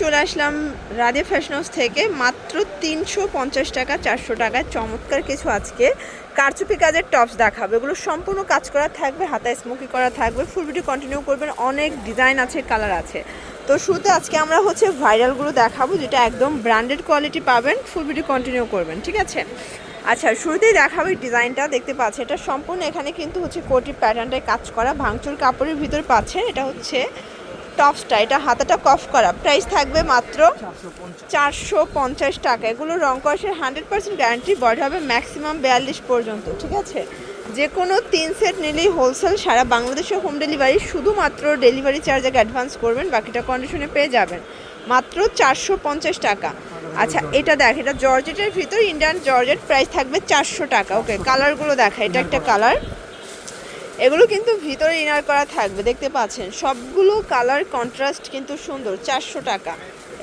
চলে আসলাম Radhe fashion house থেকে। মাত্র তিনশো পঞ্চাশ টাকা, চারশো টাকায় চমৎকার কিছু আজকে কারচুপি কাজের টপস দেখাবে। এগুলো সম্পূর্ণ কাজ করা থাকবে, হাতায় স্মোকি করা থাকবে ফুল ভিডিও কন্টিনিউ করবেন, অনেক ডিজাইন আছে কালার আছে। তো শুরুতে আজকে আমরা হচ্ছে ভাইরালগুলো দেখাবো, যেটা একদম ব্র্যান্ডেড কোয়ালিটি পাবেন ফুল ভিডিও কন্টিনিউ করবেন, ঠিক আছে? আচ্ছা শুরুতেই দেখাবো ডিজাইনটা দেখতে পাচ্ছেন, এটা সম্পূর্ণ এখানে কিন্তু হচ্ছে কোটি প্যাটার্নটায় কাজ করা, ভাঙচুর কাপড়ের ভিতর পাচ্ছেন, এটা হচ্ছে টপসটা, এটা হাতাটা কফ করা। প্রাইস থাকবে মাত্র চারশো পঞ্চাশ টাকা। এগুলো রং কষের হান্ড্রেড পার্সেন্ট গ্যারান্টি বডি হবে ম্যাক্সিমাম বিয়াল্লিশ পর্যন্ত, ঠিক আছে? যে কোনো তিন সেট নিলেই হোলসেল সারা বাংলাদেশে হোম ডেলিভারি শুধুমাত্র ডেলিভারি চার্জ আগে অ্যাডভান্স করবেন, বাকিটা কন্ডিশনে পেয়ে যাবেন। মাত্র চারশো পঞ্চাশ টাকা। আচ্ছা এটা দেখ, এটা জর্জেটের ভিতর ইন্ডিয়ান জর্জেট প্রাইস থাকবে চারশো টাকা। ওকে কালারগুলো দেখা, এটা একটা কালার এগুলো কিন্তু ভিতরে ইনার করা থাকবে। দেখতে পাচ্ছেন, সবগুলো কালার কন্ট্রাস্ট কিন্তু সুন্দর, চারশো টাকা।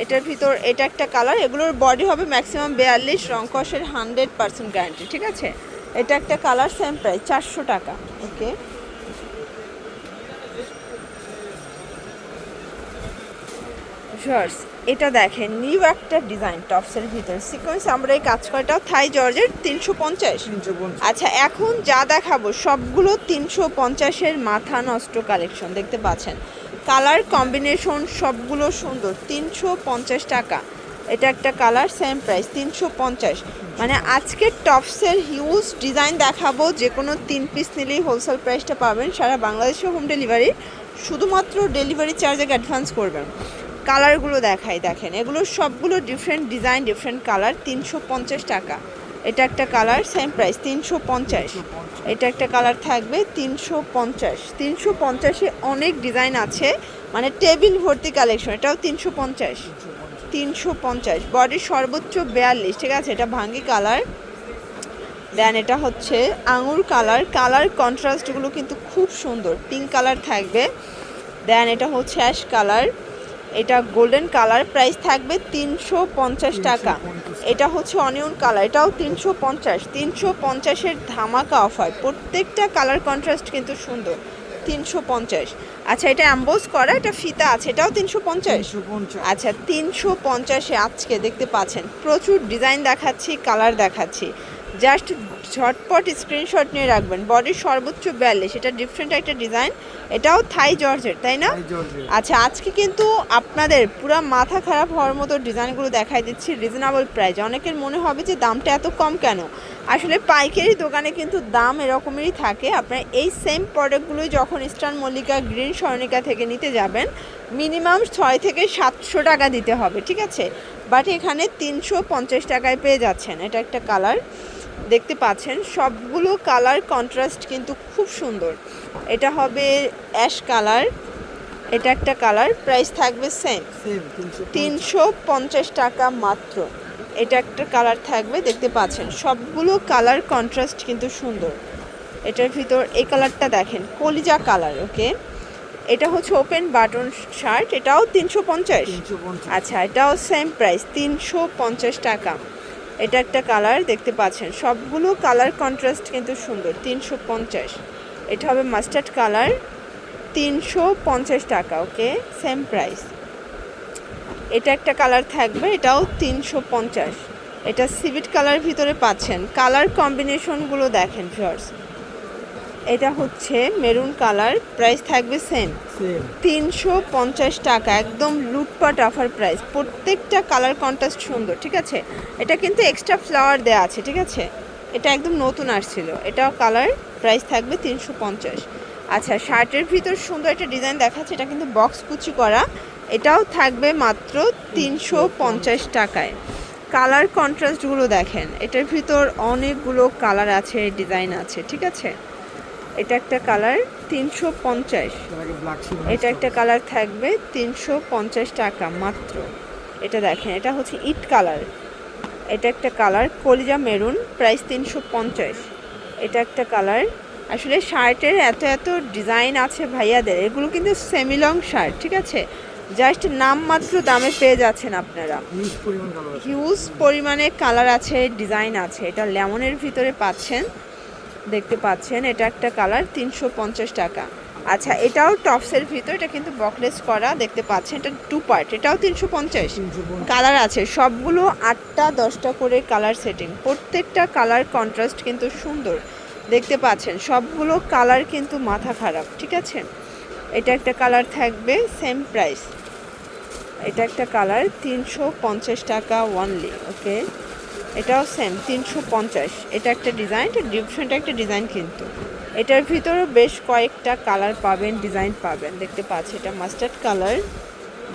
এটার ভিতর, এটা একটা কালার এগুলোর বডি হবে ম্যাক্সিমাম বিয়াল্লিশ রংকসের হান্ড্রেড পার্সেন্ট গ্যারান্টি ঠিক আছে? এটা একটা কালার সেম প্রাইস চারশো টাকা ওকে জর্জ এটা দেখেন নিউ একটা ডিজাইন টপসের ভিতর। সিকোয়েন্স আমরা এই কাজ করাটাও থাই জর্জের তিনশো পঞ্চাশ। আচ্ছা এখন যা দেখাবো সবগুলো তিনশো পঞ্চাশের মাথা নষ্ট কালেকশন দেখতে পাচ্ছেন? কালার কম্বিনেশন সবগুলো সুন্দর তিনশো পঞ্চাশ টাকা। এটা একটা কালার সেম প্রাইস তিনশো পঞ্চাশ। মানে আজকের টপসের হিউজ ডিজাইন দেখাবো যে কোনো তিন পিস নিলেই হোলসেল প্রাইসটা পাবেন। সারা বাংলাদেশে হোম ডেলিভারি শুধুমাত্র ডেলিভারি চার্জ আগে অ্যাডভান্স করবেন। কালারগুলো দেখাই, দেখেন। এগুলো সবগুলো ডিফারেন্ট ডিজাইন ডিফারেন্ট কালার তিনশো পঞ্চাশ টাকা। এটা একটা কালার সেম প্রাইস তিনশো পঞ্চাশ। এটা একটা কালার থাকবে তিনশো পঞ্চাশ। তিনশো পঞ্চাশে অনেক ডিজাইন আছে মানে টেবিল ভর্তি কালেকশন এটাও তিনশো পঞ্চাশ। তিনশো পঞ্চাশ। বডির সর্বোচ্চ বিয়াল্লিশ, ঠিক আছে? এটা ভাঙ্গি কালার দেন এটা হচ্ছে আঙুর কালার কালার কন্ট্রাস্টগুলো কিন্তু খুব সুন্দর। পিঙ্ক কালার থাকবে। দেন এটা হচ্ছে অ্যাশ কালার এটা গোল্ডেন কালার প্রাইস থাকবে তিনশো পঞ্চাশ টাকা। এটা হচ্ছে অনিয়ন কালার এটাও তিনশো পঞ্চাশ। তিনশো পঞ্চাশের ধামাকা অফার প্রত্যেকটা কালার কন্ট্রাস্ট কিন্তু সুন্দর তিনশো পঞ্চাশ। আচ্ছা এটা অ্যাম্বোজ করা এটা ফিতা আছে এটাও তিনশো পঞ্চাশ? আচ্ছা তিনশো পঞ্চাশে আজকে দেখতে পাচ্ছেন প্রচুর ডিজাইন দেখাচ্ছি কালার দেখাচ্ছি। জাস্ট ঝটপট স্ক্রিনশট নিয়ে রাখবেন। বডির সর্বোচ্চ ব্যালে সেটা ডিফারেন্ট একটা ডিজাইন এটাও থাই জর্জের তাই না? আচ্ছা আজকে কিন্তু আপনাদের পুরো মাথা খারাপ হওয়ার মতো ডিজাইনগুলো দেখাই দিচ্ছি রিজনেবল প্রাইস অনেকের মনে হবে যে দামটা এত কম কেন? আসলে পাইকারি দোকানে কিন্তু দাম এরকমেরই থাকে। আপনার এই সেম প্রোডাক্টগুলোই যখন ইস্টার্ন মল্লিকা গ্রিন স্বর্ণিকা থেকে নিতে যাবেন মিনিমাম ছয় থেকে সাতশো টাকা দিতে হবে ঠিক আছে? বাট এখানে তিনশো পঞ্চাশ টাকায় পেয়ে যাচ্ছেন। এটা একটা কালার দেখতে পাচ্ছেন সবগুলো কালার কন্ট্রাস্ট কিন্তু খুব সুন্দর। এটা হবে অ্যাশ কালার এটা একটা কালার প্রাইস থাকবে সেম তিনশো পঞ্চাশ। টাকা মাত্র। এটা একটা কালার থাকবে দেখতে পাচ্ছেন। সবগুলো কালার কন্ট্রাস্ট কিন্তু সুন্দর। এটার ভিতর এই কালারটা দেখেন কলিজা কালার ওকে এটা হচ্ছে ওপেন বাটন শার্ট এটাও তিনশো পঞ্চাশ। আচ্ছা এটাও সেম প্রাইস তিনশো পঞ্চাশ টাকা। এটা একটা কালার, দেখতে পাচ্ছেন। সবগুলো কালার কন্ট্রাস্ট কিন্তু সুন্দর, তিনশো পঞ্চাশ। এটা হবে মাস্টার্ড কালার তিনশো পঞ্চাশ টাকা ওকে সেম প্রাইস এটা একটা কালার থাকবে, এটাও তিনশো পঞ্চাশ। এটা সিভিট কালার ভিতরে পাচ্ছেন। কালার কম্বিনেশনগুলো দেখেন ফিওর্স এটা হচ্ছে মেরুন কালার প্রাইস থাকবে সেম তিনশো পঞ্চাশ টাকা একদম লুটপাট অফার প্রাইস প্রত্যেকটা কালার কন্ট্রাস্ট সুন্দর ঠিক আছে? এটা কিন্তু এক্সট্রা ফ্লাওয়ার দেওয়া আছে ঠিক আছে? এটা একদম নতুন আসছিল। এটাও কালার প্রাইস থাকবে তিনশো পঞ্চাশ। আচ্ছা শার্টের ভিতর সুন্দর একটা ডিজাইন দেখাচ্ছে এটা কিন্তু বক্স কুচি করা। এটাও থাকবে মাত্র তিনশো পঞ্চাশ টাকায়। কালার কন্ট্রাস্টগুলো দেখেন এটার ভিতর অনেকগুলো কালার আছে ডিজাইন আছে ঠিক আছে? এটা একটা কালার তিনশো পঞ্চাশ। এটা একটা কালার থাকবে তিনশো পঞ্চাশ টাকা মাত্র। এটা দেখেন এটা হচ্ছে ইট কালার। এটা একটা কালার কলিজা মেরুন প্রাইস তিনশো পঞ্চাশ। এটা একটা কালার। আসলে শার্টের এত এত ডিজাইন আছে ভাইয়াদের এগুলো কিন্তু সেমিলং শার্ট ঠিক আছে? জাস্ট নামমাত্র দামে পেয়ে যাচ্ছেন আপনারা। হিউজ পরিমাণে কালার আছে। ডিজাইন আছে। এটা লেমনের ভিতরে পাচ্ছেন। দেখতে পাচ্ছেন এটা একটা কালার তিনশো পঞ্চাশ টাকা। আচ্ছা এটাও টপসের ভিতর এটা কিন্তু বকলেস করা দেখতে পাচ্ছেন এটা টু পার্ট এটাও তিনশো পঞ্চাশ। কালার আছে সবগুলো আটটা দশটা করে কালার সেটিং প্রত্যেকটা কালার কন্ট্রাস্ট কিন্তু সুন্দর। দেখতে পাচ্ছেন সবগুলো কালার কিন্তু মাথা খারাপ ঠিক আছে? এটা একটা কালার থাকবে সেম প্রাইস এটা একটা কালার তিনশো পঞ্চাশ টাকা ওয়ানলি ওকে এটাও সেম তিনশো পঞ্চাশ। এটা একটা ডিজাইন এটা ডিফারেন্ট একটা ডিজাইন কিন্তু। এটার ভিতরেও বেশ কয়েকটা কালার পাবেন ডিজাইন পাবেন। দেখতে পাচ্ছি, এটা মাস্টার্ড কালার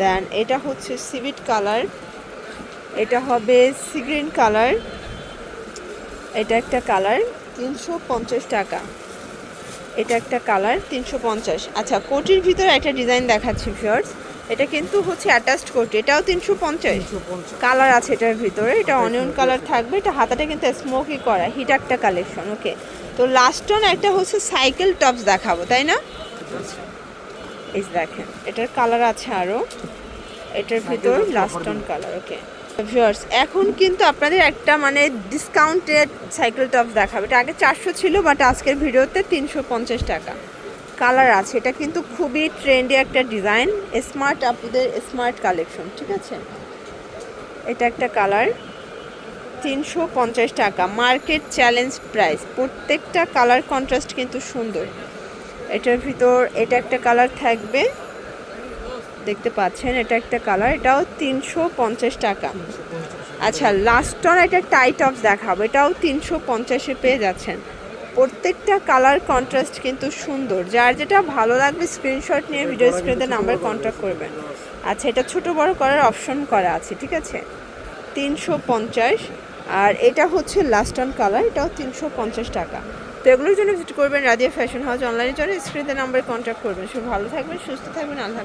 দেন এটা হচ্ছে সিভিট কালার এটা হবে সিগ্রিন কালার এটা একটা কালার তিনশো পঞ্চাশ টাকা। এটা একটা কালার তিনশো পঞ্চাশ। আচ্ছা কোটির ভিতরে একটা ডিজাইন দেখাচ্ছি ফিয়ার্স এটা কিন্তু হচ্ছে অ্যাটাচড কোটি এটাও তিনশো পঞ্চাশ। কালার আছে এটার ভিতরে এটা অনিয়ন কালার থাকবে এটা হাতাটা কিন্তু স্মোকি করা হিট একটা কালেকশন ওকে তো লাস্ট অন একটা হচ্ছে সাইকেল টপস দেখাবো তাই না? এই দেখেন এটার কালার আছে আরও এটার ভিতর last one colour okay viewers এখন কিন্তু আপনাদের একটা মানে ডিসকাউন্টেড সাইকেল টপ দেখাবে। এটা আগে চারশো ছিল বাট আজকের ভিডিওতে তিনশো পঞ্চাশ টাকা। কালার আছে। এটা কিন্তু খুবই ট্রেন্ডি একটা ডিজাইন স্মার্ট আপুদের স্মার্ট কালেকশন ঠিক আছে? এটা একটা কালার তিনশো পঞ্চাশ টাকা। মার্কেট চ্যালেঞ্জ প্রাইস প্রত্যেকটা কালার কন্ট্রাস্ট কিন্তু সুন্দর। এটার ভিতর এটা একটা কালার থাকবে। দেখতে পাচ্ছেন, এটা একটা কালার এটাও তিনশো পঞ্চাশ টাকা। আচ্ছা লাস্ট অন একটা টাইট অফ দেখাবো। এটাও তিনশো পঞ্চাশে পেয়ে যাচ্ছেন। প্রত্যেকটা কালার কন্ট্রাস্ট কিন্তু সুন্দর। যার যেটা ভালো লাগবে স্ক্রিনশট নিয়ে ভিডিও স্ক্রিনে নাম্বার কন্ট্যাক্ট করবেন। আচ্ছা এটা ছোট বড় করার অপশন করা আছে, ঠিক আছে? তিনশো পঞ্চাশ। আর এটা হচ্ছে লাস্ট অন কালার এটাও তিনশো পঞ্চাশ টাকা। তো এগুলোর জন্য ভিজিট করবেন রাদিয়া ফ্যাশন হাউস অনলাইনের জন্য স্ক্রিনে নাম্বার কন্ট্যাক্ট করবেন। সব ভালো থাকবেন, সুস্থ থাকবেন, আল্লাহ